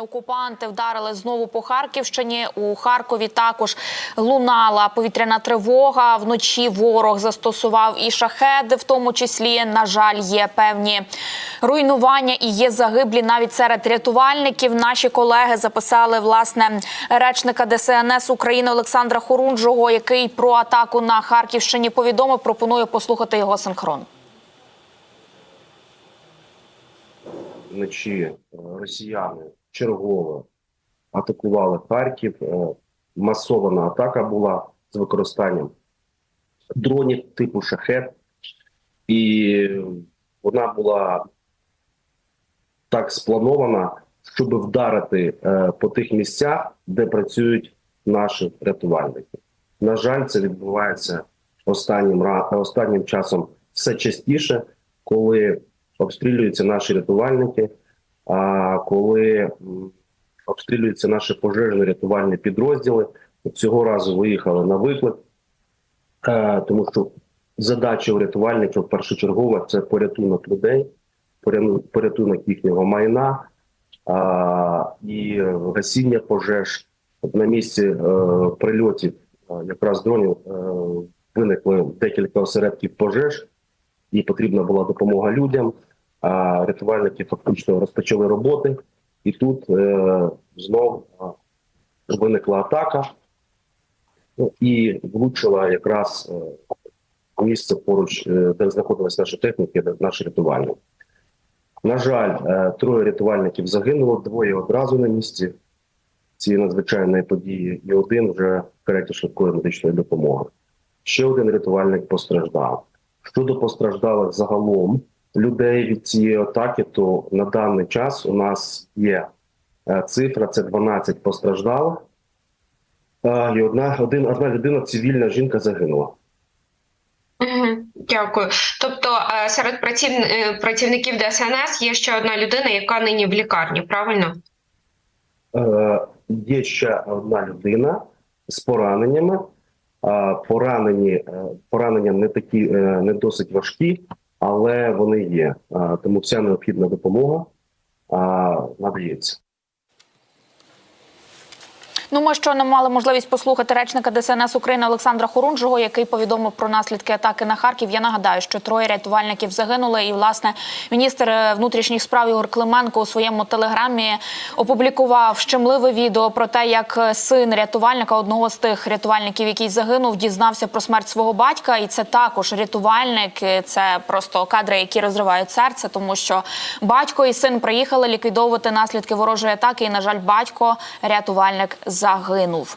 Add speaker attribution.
Speaker 1: Окупанти вдарили знову по Харківщині. У Харкові також лунала повітряна тривога. Вночі ворог застосував і шахеди, в тому числі, на жаль, є певні руйнування і є загиблі навіть серед рятувальників. Наші колеги записали власне речника ДСНС України Олександра Хорунжого, який про атаку на Харківщині повідомив. Пропоную послухати його синхрон.
Speaker 2: вночі е, росіяни чергово атакували Харків. Е, Масована атака була з використанням дронів типу шахет, і вона була так спланована, щоб вдарити е, по тих місцях, де працюють наші рятувальники. На жаль, це відбувається останнім останнім часом все частіше, коли обстрілюються наші рятувальники, коли обстрілюються наші пожежно-рятувальні підрозділи. Цього разу виїхали на виклик, е, тому що задача рятувальників першочергова це порятунок людей, порятунок їхнього майна і гасіння пожеж. На місці е, прильотів е, якраз дронів виникли декілька осередків пожеж, і потрібна була допомога людям. А рятувальники фактично розпочали роботи, і тут е, знов е, виникла атака ну, і влучила якраз е, місце поруч, е, де знаходилась наша техніка, де наші рятувальники. На жаль, троє рятувальників загинуло, двоє одразу на місці цієї надзвичайної події, і один вже в швидкої медичної допомоги. Ще один рятувальник постраждав. Щодо постраждалих загалом людей від цієї атаки, то на даний час у нас є е, цифра: це 12 постраждалих, е, і одна, один, одна людина, цивільна жінка, загинула.
Speaker 3: Дякую. Тобто е, серед працівників ДСНС є ще одна людина, яка нині в лікарні, правильно?
Speaker 2: Є ще одна людина з пораненнями. Поранені поранення не такі не досить важкі, але вони є. Тому вся необхідна допомога надається.
Speaker 1: Ну, ми щойно мали можливість послухати речника ДСНС України Олександра Хорунжого, який повідомив про наслідки атаки на Харків. Я нагадаю, що троє рятувальників загинули. І власне міністр е, внутрішніх справ Ігор Клименко у своєму телеграмі опублікував щемливе відео про те, як е, син рятувальника, одного з тих рятувальників, який загинув, дізнався про смерть свого батька. І це також рятувальник. Це просто кадри, які розривають серце, тому що батько і син приїхали ліквідовувати наслідки ворожої атаки. І на жаль, батько рятувальник загинув.